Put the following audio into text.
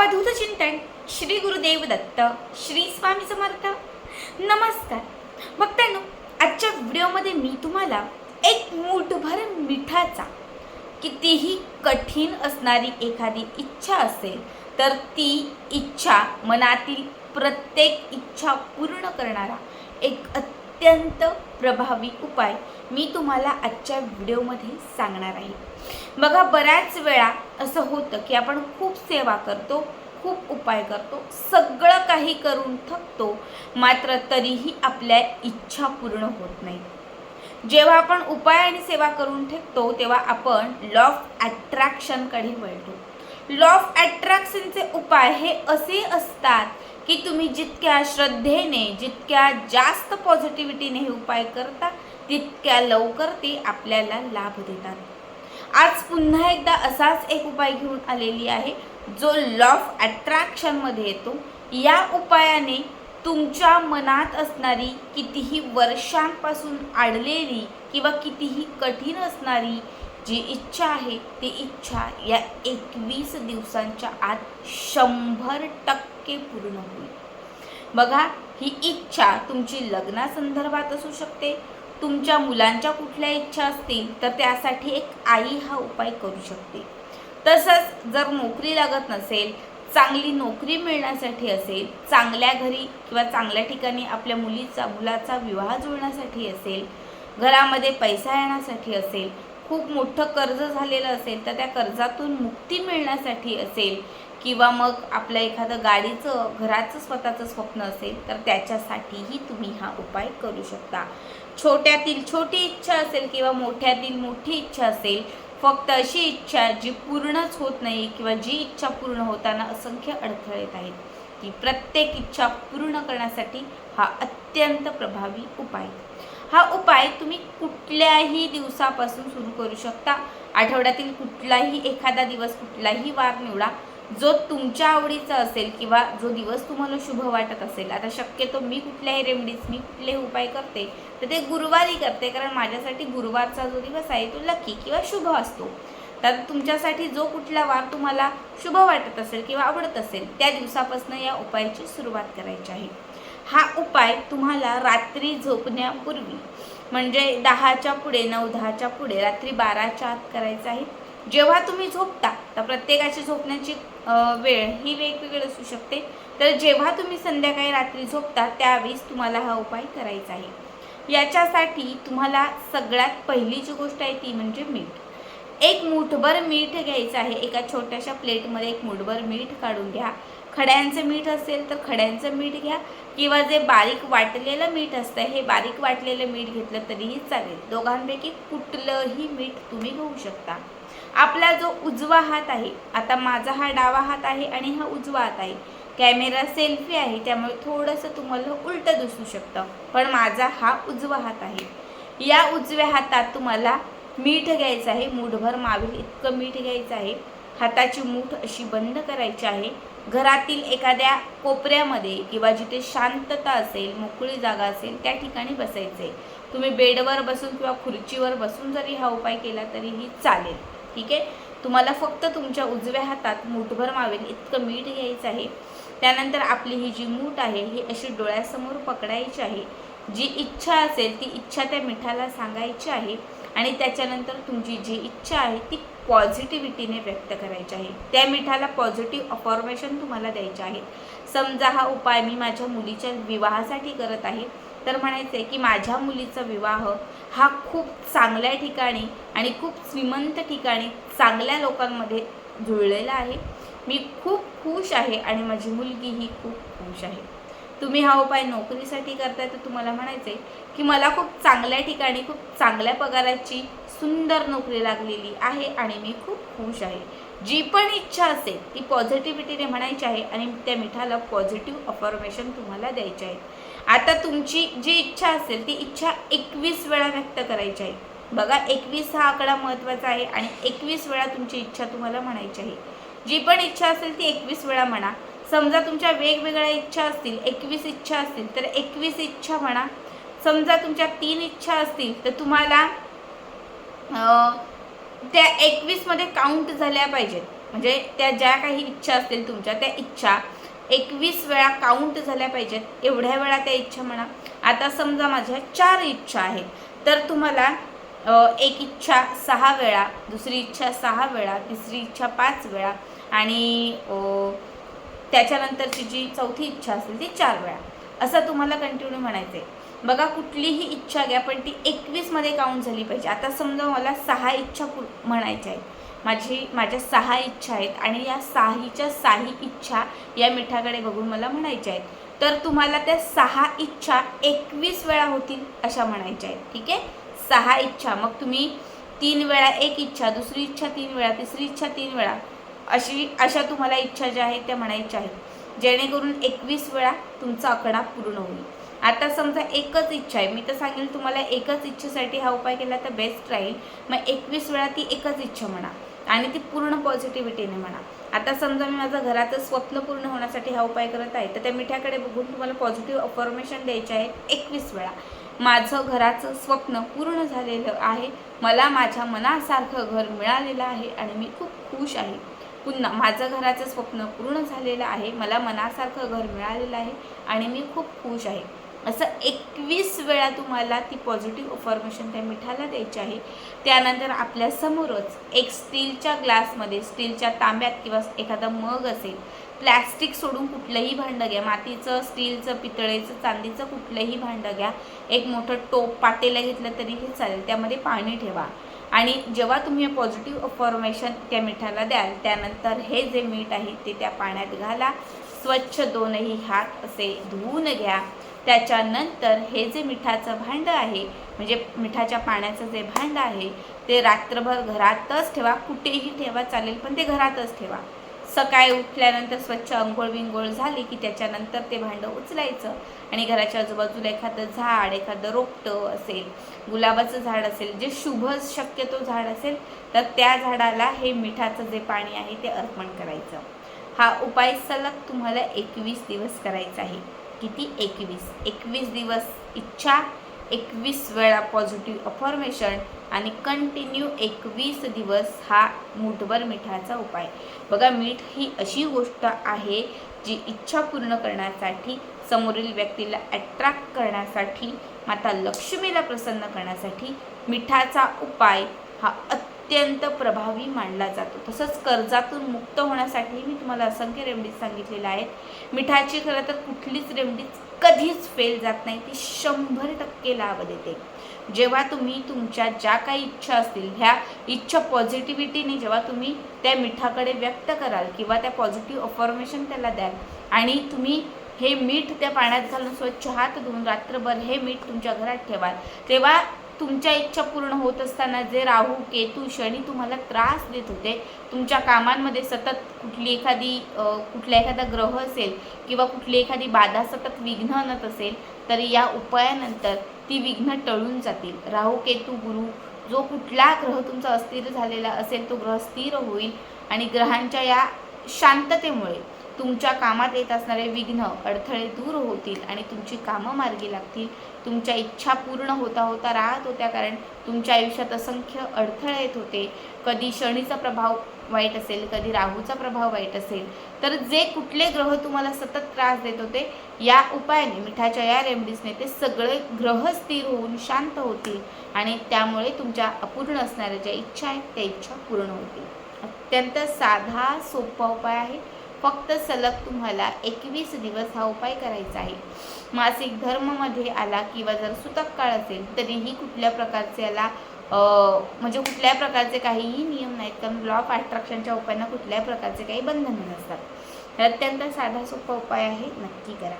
अवधूत चिंतन श्री गुरुदेव दत्त श्री स्वामी समर्थ. नमस्कार. भक्तांनो आजच्या व्हिडिओमध्ये मी तुम्हाला एक मूठभर मिठाचा कितीही कठीण असणारी एखादी इच्छा असेल तर ती इच्छा मनातील प्रत्येक इच्छा पूर्ण करणारा एक अत्यंत प्रभावी उपाय मी तुम्हाला आजच्या व्हिडिओमध्ये सांगणार आहे. बघा बऱ्याच वेळा असं होतं की आपण खूप सेवा करतो खूप उपाय करतो सगळं काही करून थकतो मात्र तरीही आपल्या इच्छा पूर्ण होत नाही. जेव्हा आपण उपाय आणि सेवा करून ठेवतो तेव्हा आपण लॉ ऑफ अट्रॅक्शनकडे वळतो. लॉ ऑफ अट्रॅक्शनचे उपाय हे असे असतात की तुम्ही जितक्या श्रद्धेने जितक्या जास्त पॉझिटिव्हिटीने हे उपाय करता तितक्या लवकर ते आपल्याला लाभ देतात. आज पुन्हा एकदा असाच एक उपाय घेऊन आलेली आहे जो लॉ ऑफ अट्रॅक्शनमध्ये येतो. या उपायाने तुमच्या मनात असणारी कितीही वर्षांपासून आडलेली किंवा कितीही कठीण असणारी जी इच्छा आहे ती इच्छा या एकवीस दिवसांच्या आत शंभर टक्के पूर्ण होईल. बघा ही इच्छा तुमची लग्नासंदर्भात असू शकते तुमच्या मुलांच्या कुठल्या इच्छा असतील तर त्यासाठी एक आई हा उपाय करू शकते. तसंच जर नोकरी लागत नसेल चांगली नोकरी मिळण्यासाठी असेल चांगल्या घरी किंवा चांगल्या ठिकाणी आपल्या मुलीचा मुलाचा विवाह जुळण्यासाठी असेल घरामध्ये पैसा येण्यासाठी असेल खूप मोठं कर्ज झालेलं असेल तर त्या कर्जातून मुक्ती मिळण्यासाठी असेल किंवा मग आपलं एखादं गाडीचं घराचं स्वतःचं स्वप्न असेल तर त्याच्यासाठीही तुम्ही हा उपाय करू शकता. छोट्यातील छोटी इच्छा असेल किंवा मोठ्यातील मोठी इच्छा असेल फक्त अशी इच्छा जी पूर्णच होत नाही किंवा जी इच्छा पूर्ण होताना असंख्य अडथळे येत आहेत ती प्रत्येक इच्छा पूर्ण करण्यासाठी हा अत्यंत प्रभावी उपाय हा उपाय तुम्ही कुठल्याही दिवसापासून सुरू करू शकता. आठवड्यातील कुठलाही एखादा दिवस कुठलाही वार निवडा. जो तुमच्या आवडीचा असेल किंवा जो दिवस तुम्हाला शुभ वाटत असेल आता शक्यतो मी कुठल्याही रेमडीज मी कुठले उपाय करते तर ते गुरुवारी करते कारण माझ्यासाठी गुरुवारचा जो दिवस आहे तो लकी किंवा शुभ असतो. तर तुमच्यासाठी जो कुठला वार तुम्हाला शुभ वाटत असेल किंवा आवडत असेल त्या दिवसापासून या उपायाची सुरुवात करायची आहे. हा उपाय तुम्हाला रात्री झोपण्यापूर्वी म्हणजे दहाच्या पुढे नऊ दहाच्या पुढे रात्री बाराच्या आत करायचा आहे. जेव्हा तुम्ही झोपता तर प्रत्येकाची झोपण्याची वेळ ही वेगवेगळी असू शकते. तर जेव्हा तुम्ही संध्याकाळी रात्री झोपता त्यावेळेस तुम्हाला हा उपाय करायचा आहे. याच्यासाठी तुम्हाला सगळ्यात पहिली जी गोष्ट आहे ती म्हणजे मीठ. एक मुठभर मीठ घ्यायचं आहे. एका छोट्याशा प्लेटमध्ये एक मुठभर मीठ काढून घ्या. खड्यांचं मीठ असेल तर खड्यांचं मीठ घ्या. किंवा जे बारीक वाटलेलं मीठ असतं हे बारीक वाटलेलं मीठ घेतलं तरीही चालेल. दोघांपैकी कुठलंही मीठ तुम्ही घेऊ शकता. आपला जो उजवा हात आहे आता माझा हा डावा हात आहे आणि हा उजवा हात आहे. कॅमेरा सेल्फी आहे त्यामुळे थोडंसं तुम्हाला उलटं दिसू शकतं. पण माझा हा उजवा हात आहे. या उजव्या हातात तुम्हाला मीठ घ्यायचं आहे. मूठभर मावेल इतकं मीठ घ्यायचं आहे. हाताची मूठ अशी बंद करायची आहे. घरातील एखाद्या कोपऱ्यामध्ये किंवा जिथे शांतता असेल मोकळी जागा असेल त्या ठिकाणी बसायचं आहे तुम्ही बेडवर बसून किंवा खुर्चीवर बसून जरी हा उपाय केला तरीही चालेल. ठीक आहे? तुम्हाला फक्त तुमच्या उजव्या हातात मूठभर मावेल इतकं मीठ घ्यायचं आहे. त्यानंतर आपली ही जी मूठ आहे ही अशी डोळ्यासमोर पकडायची आहे. जी इच्छा असेल ती इच्छा त्या मिठाला सांगायची आहे आणि त्याच्यानंतर तुमची जी इच्छा आहे ती पॉझिटिव्हिटीने व्यक्त करायची आहे. त्या मिठाला पॉझिटिव्ह अफॉर्मेशन तुम्हाला द्यायचे आहे. समजा हा उपाय मी माझ्या मुलीच्या विवाहासाठी करत आहे. तर म्हणायचं आहे की माझ्या मुलीचा विवाह हा खूप चांगल्या ठिकाणी आणि खूप श्रीमंत ठिकाणी चांगल्या लोकांमध्ये जुळलेला आहे. मी खूप खुश आहे आणि माझी मुलगी ही खूप खुश आहे. तुम्ही हा उपाय नोकरीसाठी करताय तर तुम्हाला म्हणायचं आहे की मला खूप चांगल्या ठिकाणी खूप चांगल्या पगाराची सुंदर नोकरी लागलेली आहे आणि मी खूप खुश आहे. जी पण इच्छा असेल ती पॉझिटिव्हिटीने म्हणायची आहे आणि त्या मिठाला पॉझिटिव्ह अफॉर्मेशन तुम्हाला द्यायचे आहे. आता तुमची जी इच्छा असेल ती इच्छा एकवीस वेळा व्यक्त करायची आहे. बघा एकवीस हा आकडा महत्त्वाचा आहे आणि एकवीस वेळा तुमची इच्छा तुम्हाला म्हणायची आहे. जी पण इच्छा असेल ती एकवीस वेळा म्हणा. समजा तुमच्या वेगवेगळ्या इच्छा असतील एकवीस इच्छा असतील तर एकवीस इच्छा म्हणा. समजा तुमच्या तीन इच्छा असतील तर तुम्हाला त्या एकवीसमध्ये काउंट झाल्या पाहिजेत. म्हणजे त्या ज्या काही इच्छा असतील तुमच्या त्या इच्छा एकवीस वेळा काउंट झाल्या पाहिजेत. एवढ्या वेळा त्या इच्छा म्हणा. आता समजा माझ्या चार इच्छा आहेत. तर तुम्हाला एक इच्छा सहा वेळा दुसरी इच्छा सहा वेळा तिसरी इच्छा पाच वेळा आणि त्याच्यानंतरची जी चौथी इच्छा असेल ती चार वेळा. असं तुम्हाला कंटिन्यू म्हणायचं आहे. बघा कुठलीही इच्छा घ्या पण ती एकवीसमध्ये काउंट झाली पाहिजे. आता समजा मला सहा इच्छा म्हणायच्या आहेत. माझी माझ्या सहा इच्छा आहेत आणि या साहीच्या साही इच्छा या मिठाकडे बघून मला म्हणायच्या आहेत. तर तुम्हाला त्या सहा इच्छा एकवीस वेळा होतील अशा म्हणायच्या आहेत. ठीक आहे? सहा इच्छा. मग तुम्ही तीन वेळा एक इच्छा दुसरी इच्छा तीन वेळा तिसरी इच्छा तीन वेळा. अशी अशा तुम्हाला इच्छा ज्या आहेत त्या म्हणायच्या आहेत. जेणेकरून एकवीस वेळा तुमचा आकडा पूर्ण होईल. आता समजा एकच इच्छा आहे. मी तर सांगेल तुम्हाला एकच इच्छेसाठी हा उपाय केला तर बेस्ट राहील. मग एकवीस वेळा ती एकच इच्छा म्हणा. आणि ती पूर्ण पॉझिटिव्हिटीने म्हणा. आता समजा मी माझं घराचं स्वप्न पूर्ण होण्यासाठी हा उपाय करत आहे तर त्या मिठ्याकडे बघून तुम्हाला पॉझिटिव्ह अफॉर्मेशन द्यायचे आहेत एकवीस वेळा. माझं घराचं स्वप्न पूर्ण झालेलं आहे मला माझ्या मनासारखं घर मिळालेलं आहे आणि मी खूप खुश आहे. पुन्हा माझं घराचं स्वप्न पूर्ण झालेलं आहे मला मनासारखं घर मिळालेलं आहे आणि मी खूप खुश आहे. असं एकवीस वेळा तुम्हाला ती पॉझिटिव्ह अफॉर्मेशन त्या मिठाला द्यायची आहे. त्यानंतर आपल्यासमोरच एक स्टीलच्या ग्लासमध्ये स्टीलच्या तांब्यात किंवा एखादा मग असेल प्लॅस्टिक सोडून कुठलंही भांडं घ्या. मातीचं स्टीलचं पितळेचं चांदीचं कुठलंही भांडं घ्या. एक मोठं टोप पाटेला घेतलं तरीही चालेल. त्यामध्ये पाणी ठेवा. आणि जेव्हा तुम्ही पॉझिटिव्ह अफॉर्मेशन त्या मिठाला द्याल त्यानंतर हे जे मीठ आहे ते त्या पाण्यात घाला. स्वच्छ दोनही हात असे धुवून घ्या. त्याच्यानंतर हे जे मिठाचं भांडं आहे म्हणजे मिठाच्या पाण्याचं जे भांडं आहे ते रात्रभर घरातच ठेवा कुठेही ठेवा चालेल पण ते घरातच ठेवा. सकाळी उठल्यानंतर स्वच्छ अंघोळ विंघोळ झाली की त्याच्यानंतर ते भांडं उचलायचं आणि घराच्या आजूबाजूला एखादं झाड एखादं रोपटं असेल गुलाबाचं झाड असेल जे शुभ शक्यतो झाड असेल तर त्या झाडाला हे मिठाचं जे पाणी आहे ते अर्पण करायचं. हा उपाय सलग तुम्हाला एकवीस दिवस करायचा आहे. किती? एकवीस. एकवीस दिवस इच्छा एकवीस वेळा पॉझिटिव्ह अफॉर्मेशन आणि कंटिन्यू एकवीस दिवस हा मूठभर मिठाचा उपाय. बघा मीठ ही अशी गोष्ट आहे जी इच्छा पूर्ण करण्यासाठी समोरील व्यक्तीला अट्रॅक्ट करण्यासाठी माता लक्ष्मीला प्रसन्न करण्यासाठी मिठाचा उपाय हा अत्यंत अत्यंत प्रभावी मानला जातो. तसंच कर्जातून मुक्त होण्यासाठी मी तुम्हाला असंख्य रेमडीज सांगितलेल्या आहेत. मिठाची खरं तर कुठलीच रेमडीज कधीच फेल जात नाही. ती शंभर टक्के लाभ देते. जेव्हा तुम्ही तुमच्या ज्या काही इच्छा असतील ह्या इच्छा पॉझिटिव्हिटीने जेव्हा तुम्ही त्या मिठाकडे व्यक्त कराल किंवा त्या पॉझिटिव्ह अफॉर्मेशन त्याला द्याल आणि तुम्ही हे मीठ त्या पाण्यात घालून स्वच्छ हात धुवून रात्रभर हे मीठ तुमच्या घरात ठेवाल तेव्हा तुमच्या इच्छा पूर्ण होत असताना जे राहू केतू शनी तुम्हाला त्रास देत होते तुमच्या कामांमध्ये सतत कुठली एखादी कुठला एखादा ग्रह असेल किंवा कुठली एखादी बाधा सतत विघ्न आणत असेल तर या उपायानंतर ती विघ्न टळून जातील. राहू केतू गुरु जो कुठला ग्रह तुमचा अस्थिर झालेला असेल तो ग्रह स्थिर होईल आणि ग्रहांच्या या शांततेमुळे तुमच्या कामात येत असणारे विघ्न अडथळे दूर होतील आणि तुमची कामं मार्गी लागतील. तुमच्या इच्छा पूर्ण होता होता राहत होत्या कारण तुमच्या आयुष्यात असंख्य अडथळे येत होते. कधी शनीचा प्रभाव वाईट असेल कधी राहूचा प्रभाव वाईट असेल तर जे कुठले ग्रह तुम्हाला सतत त्रास देत होते या उपायाने मिठाच्या या रेमडीजने ते सगळे ग्रह स्थिर होऊन शांत होतील आणि त्यामुळे तुमच्या अपूर्ण असणाऱ्या ज्या इच्छा आहेत त्या इच्छा पूर्ण होतील. अत्यंत साधा सोपा उपाय आहे. फक्त सलग तुम्हाला एकवीस दिवस हा उपाय करायचा आहे. मासिक धर्ममध्ये आला किंवा जर सुतक काळ असेल तरीही कुठल्या प्रकारचे याला म्हणजे कुठल्या प्रकारचे काहीही नियम नाहीत. कारण लॉ ऑफ अट्रॅक्शनच्या उपायांना कुठल्याही प्रकारचे काही बंधनं नसतात. तर अत्यंत साधा सोपा उपाय आहे. नक्की करा.